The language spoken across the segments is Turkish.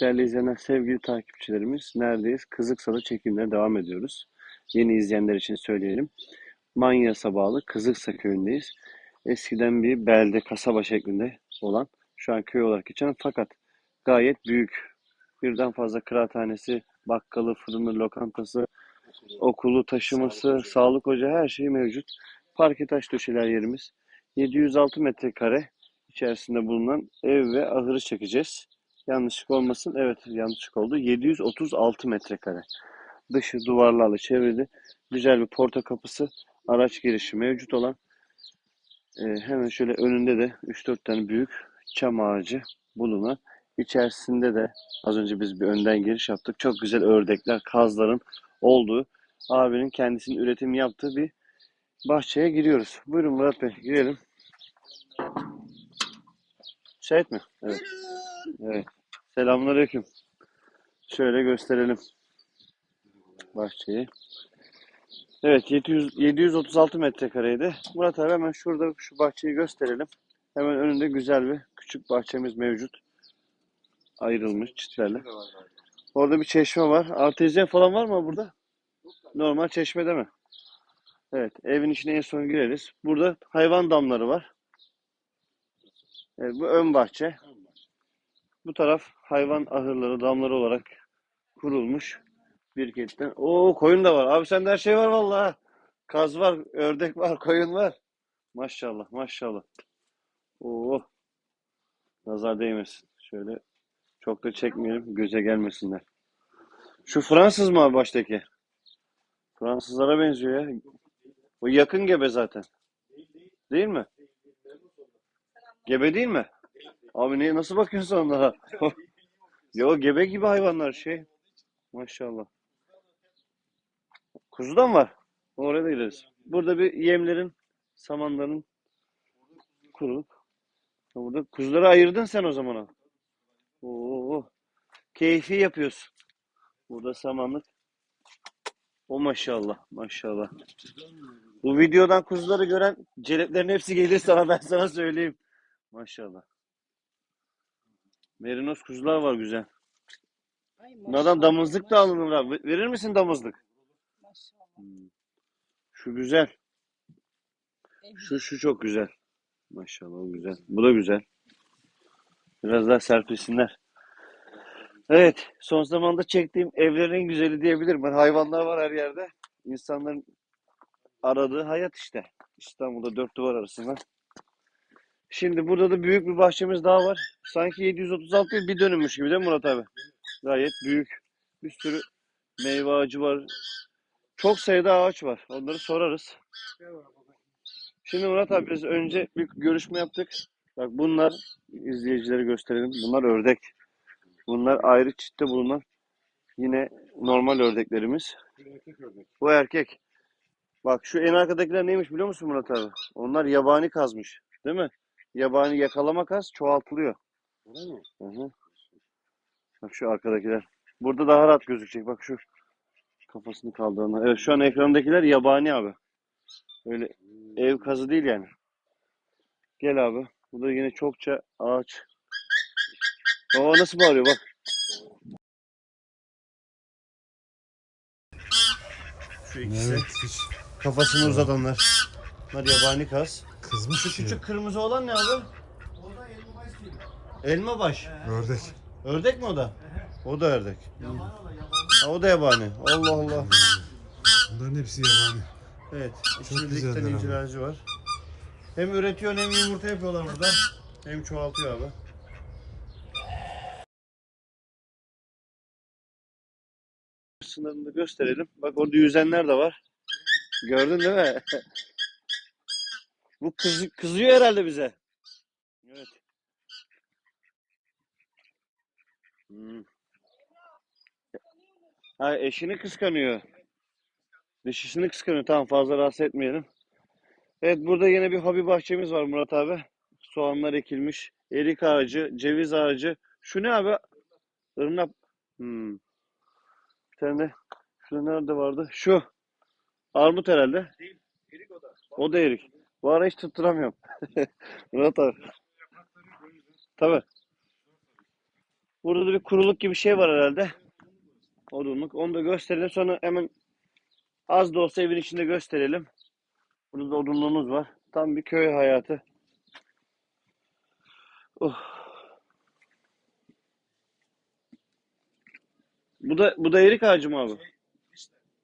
Değerli izleyenler, sevgili takipçilerimiz, neredeyiz? Kızıksa'da çekimlere devam ediyoruz. Yeni izleyenler için söyleyelim. Manyas'a bağlı Kızıksa köyündeyiz. Eskiden bir belde, kasaba şeklinde olan, şu an köy olarak geçen fakat gayet büyük. Birden fazla kıraathanesi, bakkalı, fırını, lokantası, okulu, taşıması, sağlık ocağı her şey mevcut. Parke taş döşeler yerimiz. 706 metrekare içerisinde bulunan ev ve ahırı çekeceğiz. Yanlışlık olmasın. Evet yanlışlık oldu. 736 metrekare. Dışı duvarlarla çevrili. Güzel bir porta kapısı. Araç girişi mevcut olan. e, hemen şöyle önünde de 3-4 tane büyük çam ağacı bulunan. İçerisinde de az önce biz bir önden giriş yaptık. Çok güzel ördekler, kazların olduğu abinin kendisinin üretim yaptığı bir bahçeye giriyoruz. Buyurun Murat Bey girelim. Müsait mi? Evet. Evet. Selamünaleyküm. Şöyle gösterelim bahçeyi. Evet 700, 736 metrekareydi. Murat abi hemen şurada şu bahçeyi gösterelim. Hemen önünde güzel bir küçük bahçemiz mevcut. Ayrılmış çitlerle. Orada bir çeşme var. Artezyen falan var mı burada? Normal çeşme değil mi? Evet. Evin içine en son gireriz. Burada hayvan damları var. Evet, bu ön bahçe. Bu taraf hayvan ahırları, damları olarak kurulmuş bir ketten. Oo koyun da var. Abi sende her şey var vallahi. Kaz var, ördek var, koyun var. Maşallah, maşallah. Oo. Nazar değmesin. Şöyle çok da çekmeyelim, göze gelmesinler. Şu Fransız mı abi baştaki? Fransızlara benziyor ya. O yakın gebe zaten. Değil mi? Gebe değil mi? Abi ne, nasıl bakıyorsun onlara? Yo gebe gibi hayvanlar şey. Maşallah. Kuzu da mı var? Oraya da gideriz. Burada bir yemlerin, samanların kurulup. Burada kuzuları ayırdın sen o zaman. ha. Oo, keyfi yapıyorsun. Burada samanlık. O maşallah, maşallah. Bu videodan kuzuları gören celeplerin hepsi gelir sana ben sana söyleyeyim. Maşallah. Merinos kuzular var güzel. Ay Bunlardan damızlık da alınır abi. Verir misin damızlık? maşallah. Hmm. Şu güzel. Şu şu çok güzel. Maşallah o güzel. Bu da güzel. Biraz daha serpilsinler. Evet, son zamanda çektiğim evlerin güzeli diyebilirim. Ben hayvanlar var her yerde. İnsanların aradığı hayat işte. İstanbul'da dört duvar arasında. Şimdi burada da büyük bir bahçemiz daha var. Sanki 736 değil, bir dönümmüş gibi değil mi Murat abi? Gayet büyük. Bir sürü meyve ağacı var. Çok sayıda ağaç var. Onları sorarız. Şimdi Murat abi biz önce bir görüşme yaptık. Bak bunlar izleyicilere gösterelim. Bunlar ördek. Bunlar ayrı çitte bulunan yine normal ördeklerimiz. Bu erkek. Bak şu en arkadakiler neymiş biliyor musun Murat abi? Onlar yabani kazmış. Değil mi? Yabani yakalama kaz çoğaltılıyor. Öyle mi? Hı hı. Bak şu arkadakiler. Burada daha rahat gözükecek. Bak şu kafasını kaldırana. Evet şu an ekrandakiler yabani abi. Öyle ev kazı değil yani. Gel abi. Bu da yine çokça ağaç. Baba nasıl bağırıyor bak. Şu ikisi. Evet Kafasını uzatanlar. Bunlar yabani kaz. Kızmış Şu ya. küçük kırmızı olan ne abi? Elma baş. Ördek. Ördek mi o da? O da ördek. Ha, o da yabani. Allah Allah. Bunların hepsi yabani. Evet. Çok İçinde iki güzeller tane abi. inciracı var. Hem üretiyor hem yumurta yapıyorlar burada. Hem çoğaltıyor abi. Sınırını da gösterelim. Bak orada yüzenler de var. Gördün değil mi? Bu kız, kızıyor herhalde bize. Evet. Hmm. Ha eşini kıskanıyor. Dişisini kıskanıyor. Tamam fazla rahatsız etmeyelim. Evet burada yine bir hobi bahçemiz var Murat abi. Soğanlar ekilmiş. Erik ağacı, ceviz ağacı. Şu ne abi? Irmak. Hmm. Bir tane de şurada nerede vardı? Şu. Armut herhalde. O da erik. Bu ara hiç tutturamıyorum. Murat abi. Tabii. Burada da bir kuruluk gibi bir şey var herhalde. Odunluk. Onu da gösterelim. Sonra hemen az da olsa evin içinde gösterelim. Burada da odunluğumuz var. Tam bir köy hayatı. Oh. Bu da bu da erik ağacı mı abi?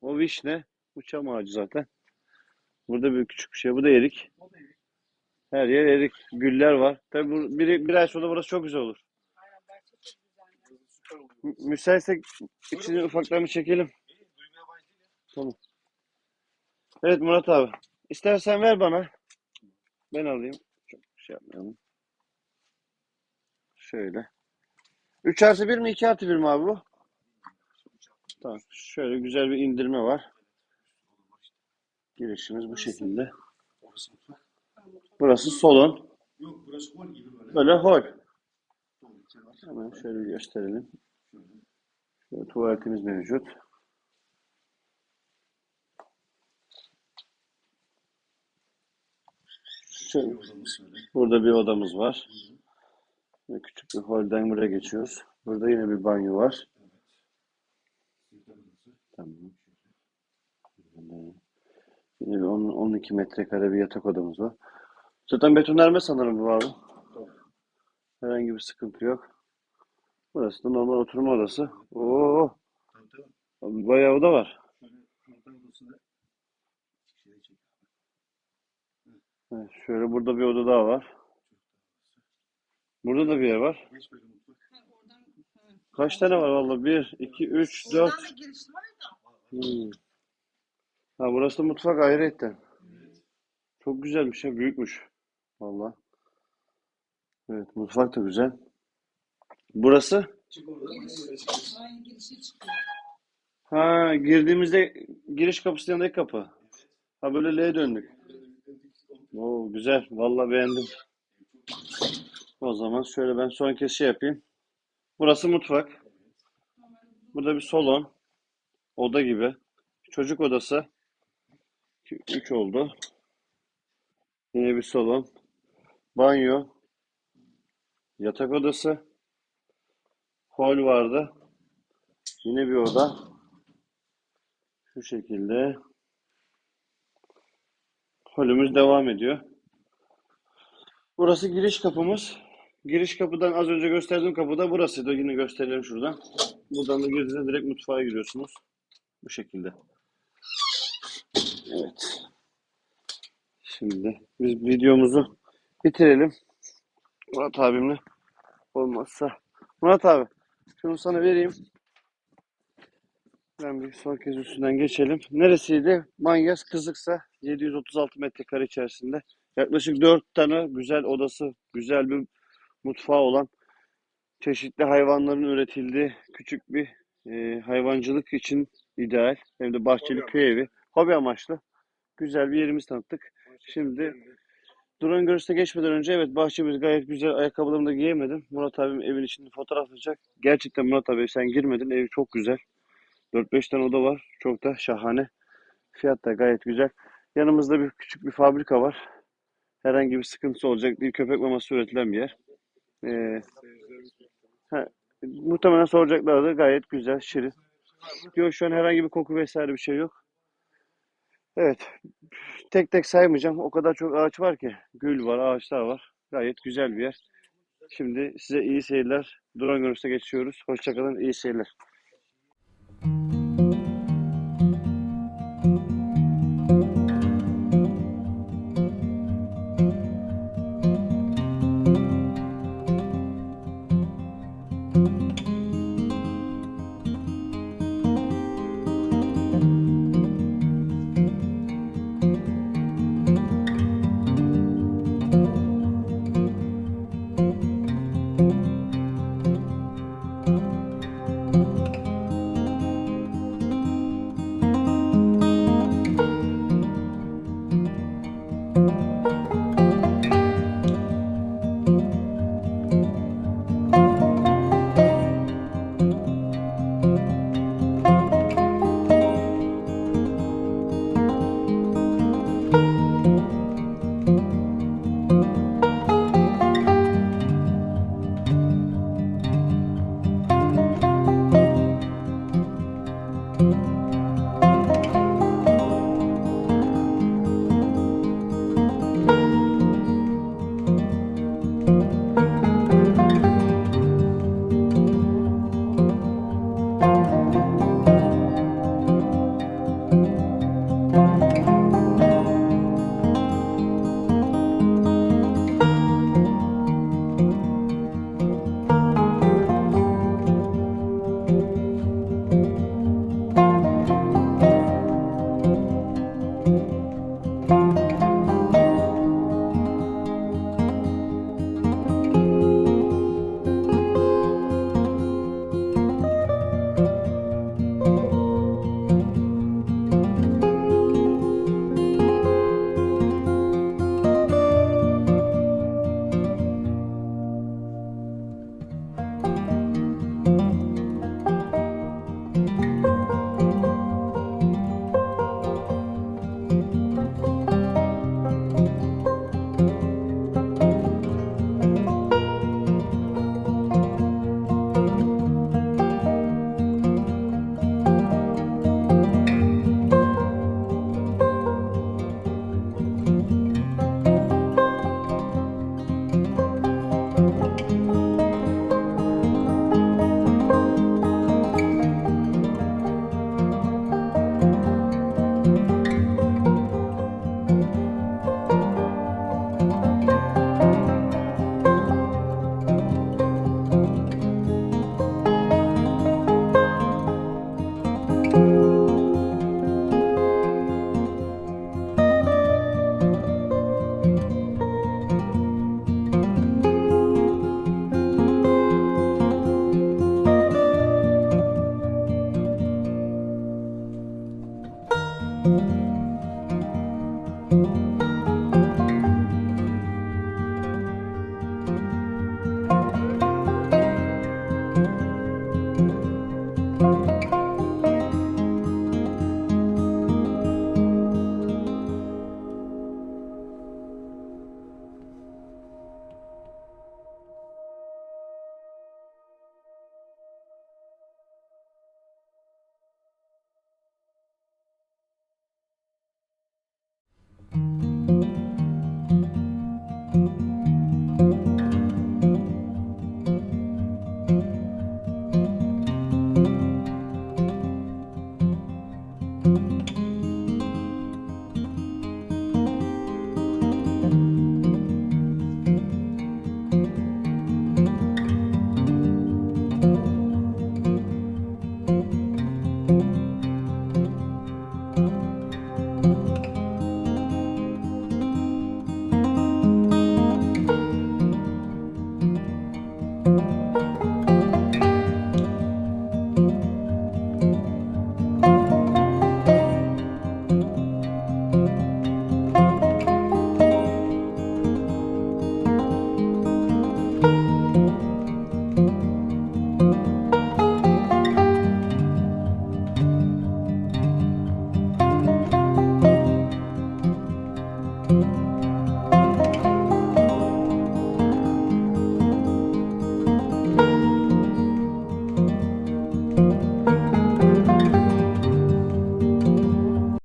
O vişne. Bu çam ağacı zaten. Burada bir küçük bir şey. Bu da erik. Her yer erik. Güller var. Tabii bu, bir, bir ay sonra burası çok güzel olur. Mü- Müsaitsek içini ufaktan bir çekelim. Tamam. Evet Murat abi. İstersen ver bana. Ben alayım. Çok şey yapmayalım. Şöyle. 3 artı 1 mi 2 artı 1 mi abi bu? Tamam. Şöyle güzel bir indirme var. Girişimiz bu şekilde. Burası salon. Yok burası hol gibi böyle. Böyle hol. Hemen şöyle gösterelim. Şöyle tuvaletimiz mevcut. Şöyle, burada bir odamız var. Ve küçük bir holden buraya geçiyoruz. Burada yine bir banyo var. Tamam. Yine bir 10 12 metrekare bir yatak odamız var. Zaten betonarme sanırım bu abi. Herhangi bir sıkıntı yok. Burası da normal oturma odası. Oo, bayağı oda var. Evet, şöyle burada bir oda daha var. Burada da bir yer var. Kaç tane var valla? 1, 2, 3, 4. Oradan da giriş var da. Hmm. Ha burası da mutfak ayrıyetten. Çok güzelmiş ya, büyükmüş. Valla. Evet, mutfak da güzel. Burası? Ha, girdiğimizde giriş kapısı yanındaki kapı. Ha böyle L'ye döndük. Oo, güzel. Valla beğendim. O zaman şöyle ben son kez şey yapayım. Burası mutfak. Burada bir salon. Oda gibi. Çocuk odası. 3 oldu. Yine bir salon. Banyo. Yatak odası. Hol vardı. Yine bir oda. Şu şekilde. Holümüz devam ediyor. Burası giriş kapımız. Giriş kapıdan az önce gösterdiğim kapıda burasıydı. Yine gösterelim şuradan. Buradan da girdiğinizde direkt mutfağa giriyorsunuz. Bu şekilde. Evet. Şimdi biz videomuzu bitirelim. Murat abimle olmazsa. Murat abi şunu sana vereyim. Ben bir son kez üstünden geçelim. Neresiydi? Manyas Kızıksa 736 metrekare içerisinde. Yaklaşık 4 tane güzel odası, güzel bir mutfağı olan çeşitli hayvanların üretildiği küçük bir e, hayvancılık için ideal. Hem de bahçeli köy evi. Hobi amaçlı. Güzel bir yerimiz tanıttık. Şimdi drone görüşte geçmeden önce evet bahçemiz gayet güzel. Ayakkabılarımı da giyemedim. Murat abim evin içinde fotoğraflayacak. Gerçekten Murat abi sen girmedin. Ev çok güzel. 4-5 tane oda var. Çok da şahane. Fiyat da gayet güzel. Yanımızda bir küçük bir fabrika var. Herhangi bir sıkıntısı olacak değil. Köpek maması üretilen bir yer. Ee, ha, muhtemelen soracaklardı. Gayet güzel, şirin. Yok şu an herhangi bir koku vesaire bir şey yok. Evet. Tek tek saymayacağım. O kadar çok ağaç var ki. Gül var, ağaçlar var. Gayet güzel bir yer. Şimdi size iyi seyirler. Drone görüşte geçiyoruz. Hoşçakalın, iyi seyirler.